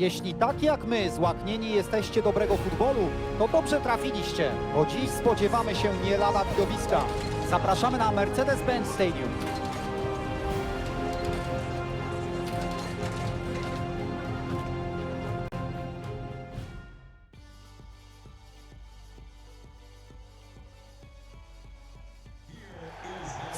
Jeśli tak jak my złaknieni jesteście dobrego futbolu, to dobrze trafiliście, bo dziś spodziewamy się nie lada widowiska. Zapraszamy na Mercedes-Benz Stadium.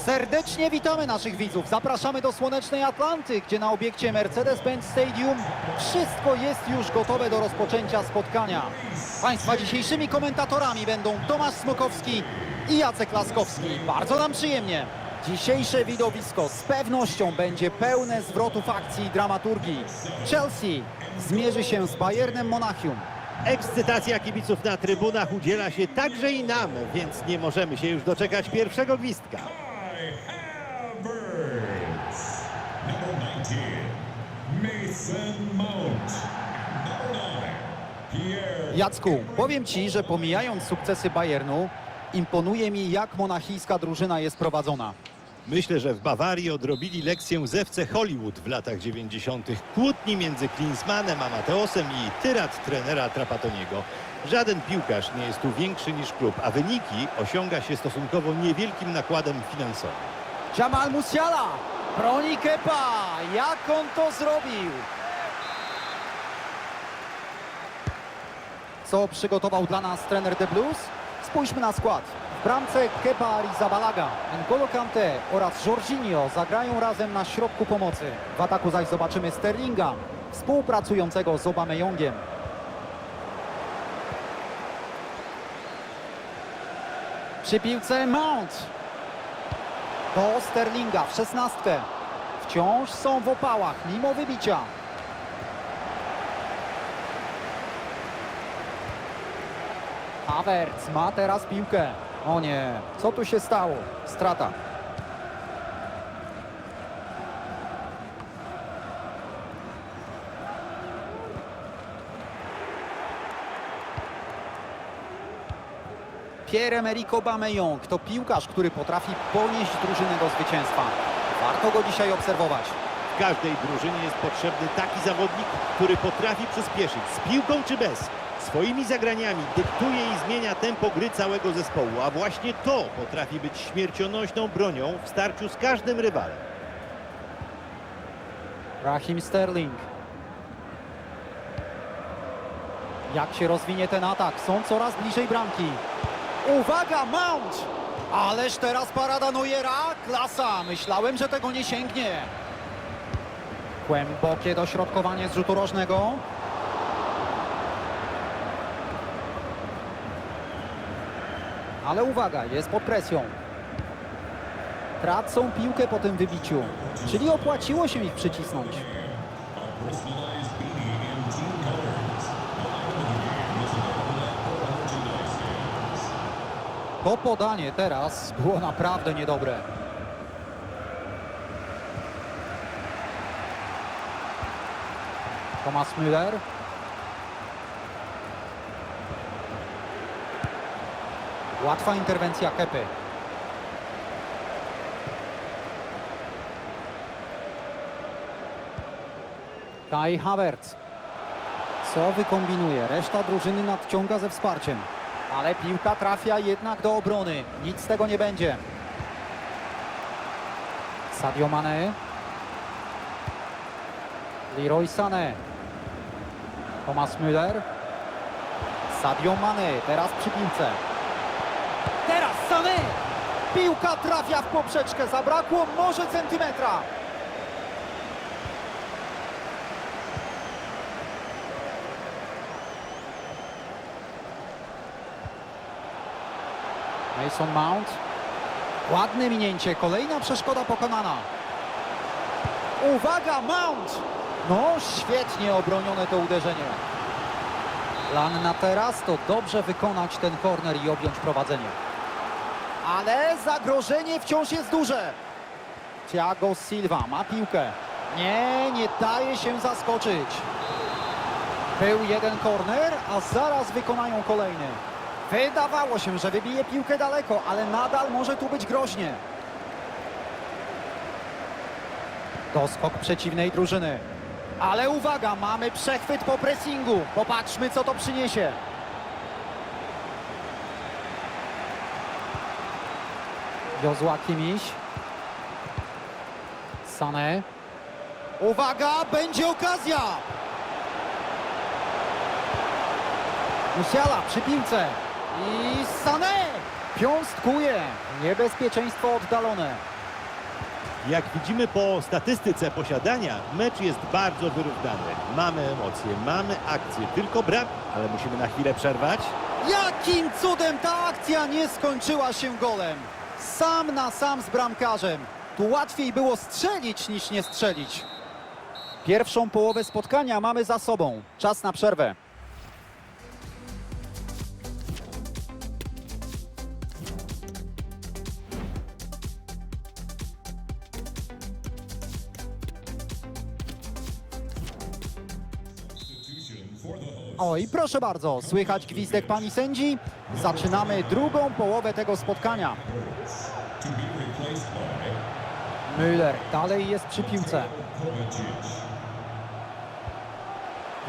Serdecznie witamy naszych widzów. Zapraszamy do słonecznej Atlanty, gdzie na obiekcie Mercedes-Benz Stadium wszystko jest już gotowe do rozpoczęcia spotkania. Państwa dzisiejszymi komentatorami będą Tomasz Smokowski i Jacek Laskowski. Bardzo nam przyjemnie. Dzisiejsze widowisko z pewnością będzie pełne zwrotów akcji i dramaturgii. Chelsea zmierzy się z Bayernem Monachium. Ekscytacja kibiców na trybunach udziela się także i nam, więc nie możemy się już doczekać pierwszego gwizdka. Havertz. Number 19, Mason Mount. Number 9, Pierre. Jacku, powiem Ci, że pomijając sukcesy Bayernu, imponuje mi jak monachijska drużyna jest prowadzona. Myślę, że w Bawarii odrobili lekcję ze FC Hollywood w latach 90. Kłótni między Klinsmanem a Mateosem i tyrat trenera Trapatoniego. Żaden piłkarz nie jest tu większy niż klub, a wyniki osiąga się stosunkowo niewielkim nakładem finansowym. Jamal Musiala, broni Kepa, jak on to zrobił? Co przygotował dla nas trener The Blues? Spójrzmy na skład. Bramce Kepa Arrizabalaga, N'Golo Kante oraz Jorginho zagrają razem na środku pomocy. W ataku zaś zobaczymy Sterlinga, współpracującego z Obameyongiem. Przy piłce Mount. Do Sterlinga w szesnastkę. Wciąż są w opałach, mimo wybicia. Havertz ma teraz piłkę. O nie, co tu się stało? Strata. Pierre-Emerick Aubameyang to piłkarz, który potrafi ponieść drużynę do zwycięstwa. Warto go dzisiaj obserwować. W każdej drużynie jest potrzebny taki zawodnik, który potrafi przyspieszyć z piłką czy bez. Swoimi zagraniami dyktuje i zmienia tempo gry całego zespołu, a właśnie to potrafi być śmiercionośną bronią w starciu z każdym rywalem. Raheem Sterling. Jak się rozwinie ten atak? Są coraz bliżej bramki. Uwaga, Mount! Ależ teraz parada Neuera. Klasa. Myślałem, że tego nie sięgnie. Głębokie dośrodkowanie z rzutu rożnego. Ale uwaga, jest pod presją. Tracą piłkę po tym wybiciu. Czyli opłaciło się ich przycisnąć. To podanie teraz było naprawdę niedobre. Thomas Müller. Łatwa interwencja Kepy. Kai Havertz. Co wykombinuje? Reszta drużyny nadciąga ze wsparciem. Ale piłka trafia jednak do obrony. Nic z tego nie będzie. Sadio Mane. Leroy Sané. Thomas Müller. Sadio Mane. Teraz przy piłce. Teraz Sané. Piłka trafia w poprzeczkę. Zabrakło może centymetra. Mason Mount. Ładne minięcie, kolejna przeszkoda pokonana. Uwaga, Mount! No, świetnie obronione to uderzenie. Plan na teraz to dobrze wykonać ten korner i objąć prowadzenie. Ale zagrożenie wciąż jest duże. Thiago Silva ma piłkę. Nie, nie daje się zaskoczyć. Był jeden korner, a zaraz wykonają kolejny. Wydawało się, że wybije piłkę daleko, ale nadal może tu być groźnie. Doskok przeciwnej drużyny. Ale uwaga, mamy przechwyt po pressingu. Popatrzmy, co to przyniesie. Jozła Kimiś. Sané. Uwaga, będzie okazja! Musiala przy piłce. I Sané! Piąstkuje. Niebezpieczeństwo oddalone. Jak widzimy po statystyce posiadania, mecz jest bardzo wyrównany. Mamy emocje, mamy akcję, tylko brak, ale musimy na chwilę przerwać. Jakim cudem ta akcja nie skończyła się golem? Sam na sam z bramkarzem. Tu łatwiej było strzelić niż nie strzelić. Pierwszą połowę spotkania mamy za sobą. Czas na przerwę. O i proszę bardzo, słychać gwizdek pani sędzi. Zaczynamy drugą połowę tego spotkania. Müller dalej jest przy piłce.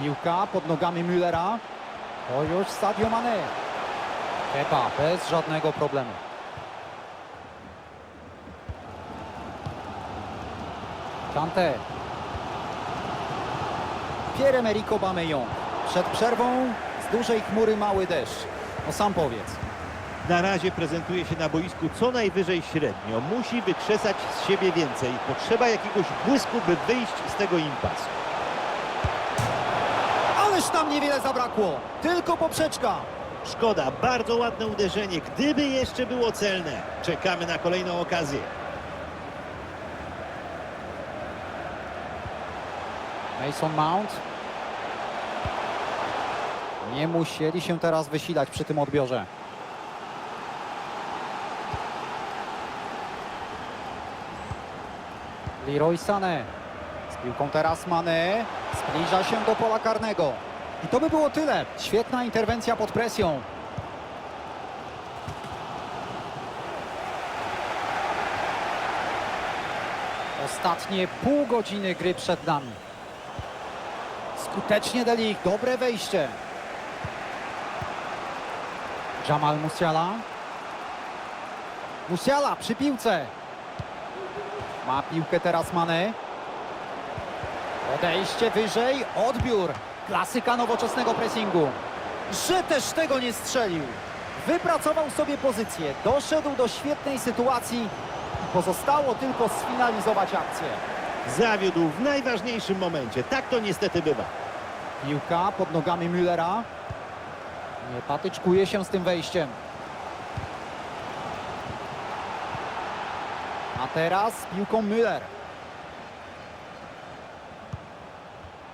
Piłka pod nogami Müllera. To już Sadio Mane. Kepa bez żadnego problemu. Kante. Pierre-Emerick Aubameyang. Przed przerwą z dużej chmury mały deszcz. No sam powiedz. Na razie prezentuje się na boisku co najwyżej średnio. Musi wykrzesać z siebie więcej. Potrzeba jakiegoś błysku, by wyjść z tego impasu. Ależ tam niewiele zabrakło. Tylko poprzeczka. Szkoda, bardzo ładne uderzenie. Gdyby jeszcze było celne. Czekamy na kolejną okazję. Mason Mount. Nie musieli się teraz wysilać przy tym odbiorze. Leroy Sané. Z piłką teraz Mane. Zbliża się do pola karnego. I to by było tyle. Świetna interwencja pod presją. Ostatnie pół godziny gry przed nami. Skutecznie Delik, dobre wejście. Jamal Musiala. Musiala przy piłce. Ma piłkę teraz Mane. Odejście wyżej, odbiór. Klasyka nowoczesnego pressingu. Że też tego nie strzelił. Wypracował sobie pozycję, doszedł do świetnej sytuacji i pozostało tylko sfinalizować akcję. Zawiódł w najważniejszym momencie. Tak to niestety bywa. Piłka pod nogami Müllera. Patyczkuje się z tym wejściem. A teraz piłką Müller.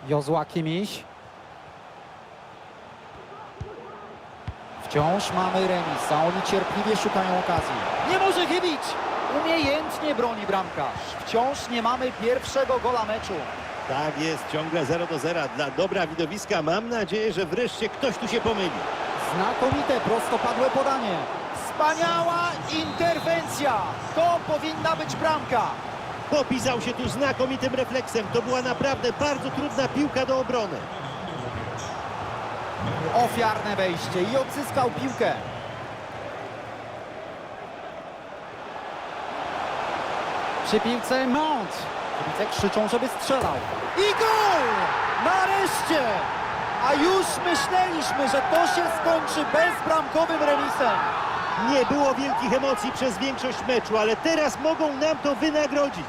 Jozła Kimiś. Wciąż mamy remis, a oni cierpliwie szukają okazji. Nie może chybić! Umiejętnie broni bramkarz. Wciąż nie mamy pierwszego gola meczu. Tak jest, ciągle 0 do 0 dla dobra widowiska. Mam nadzieję, że wreszcie ktoś tu się pomyli. Znakomite prostopadłe podanie. Wspaniała interwencja. To powinna być bramka. Popisał się tu znakomitym refleksem. To była naprawdę bardzo trudna piłka do obrony. Ofiarne wejście i odzyskał piłkę. Przy piłce Mount. Kibice krzyczą, żeby strzelał. I gol! Nareszcie! A już myśleliśmy, że to się skończy bezbramkowym remisem. Nie było wielkich emocji przez większość meczu, ale teraz mogą nam to wynagrodzić.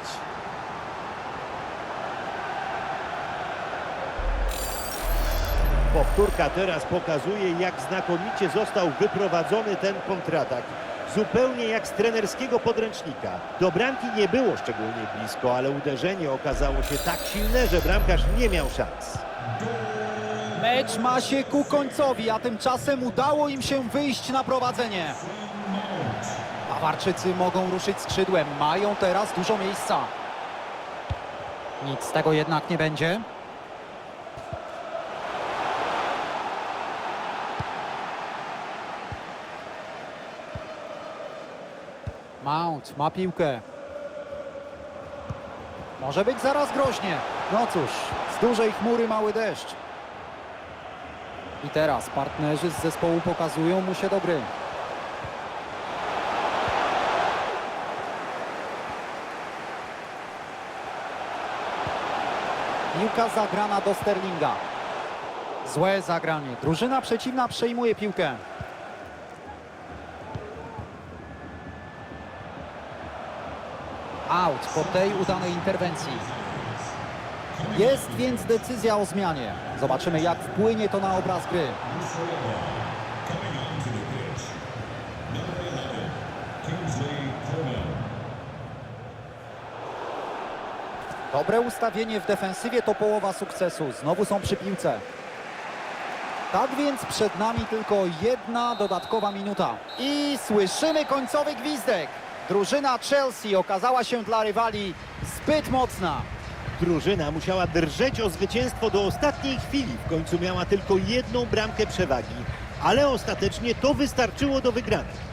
Powtórka teraz pokazuje, jak znakomicie został wyprowadzony ten kontratak. Zupełnie jak z trenerskiego podręcznika. Do bramki nie było szczególnie blisko, ale uderzenie okazało się tak silne, że bramkarz nie miał szans. Mecz ma się ku końcowi, a tymczasem udało im się wyjść na prowadzenie. Bawarczycy mogą ruszyć skrzydłem, mają teraz dużo miejsca. Nic z tego jednak nie będzie. Mount ma piłkę. Może być zaraz groźnie. No cóż, dużej chmury mały deszcz. I teraz partnerzy z zespołu pokazują mu się do gry. Piłka zagrana do Sterlinga. Złe zagranie. Drużyna przeciwna przejmuje piłkę. Out po tej udanej interwencji. Jest więc decyzja o zmianie. Zobaczymy jak wpłynie to na obraz gry. Coming onto the pitch, number 11, Kingsley Coman. Dobre ustawienie w defensywie to połowa sukcesu. Znowu są przy piłce. Tak więc przed nami tylko jedna dodatkowa minuta. I słyszymy końcowy gwizdek. Drużyna Chelsea okazała się dla rywali zbyt mocna. Drużyna musiała drżeć o zwycięstwo do ostatniej chwili. W końcu miała tylko jedną bramkę przewagi, ale ostatecznie to wystarczyło do wygranej.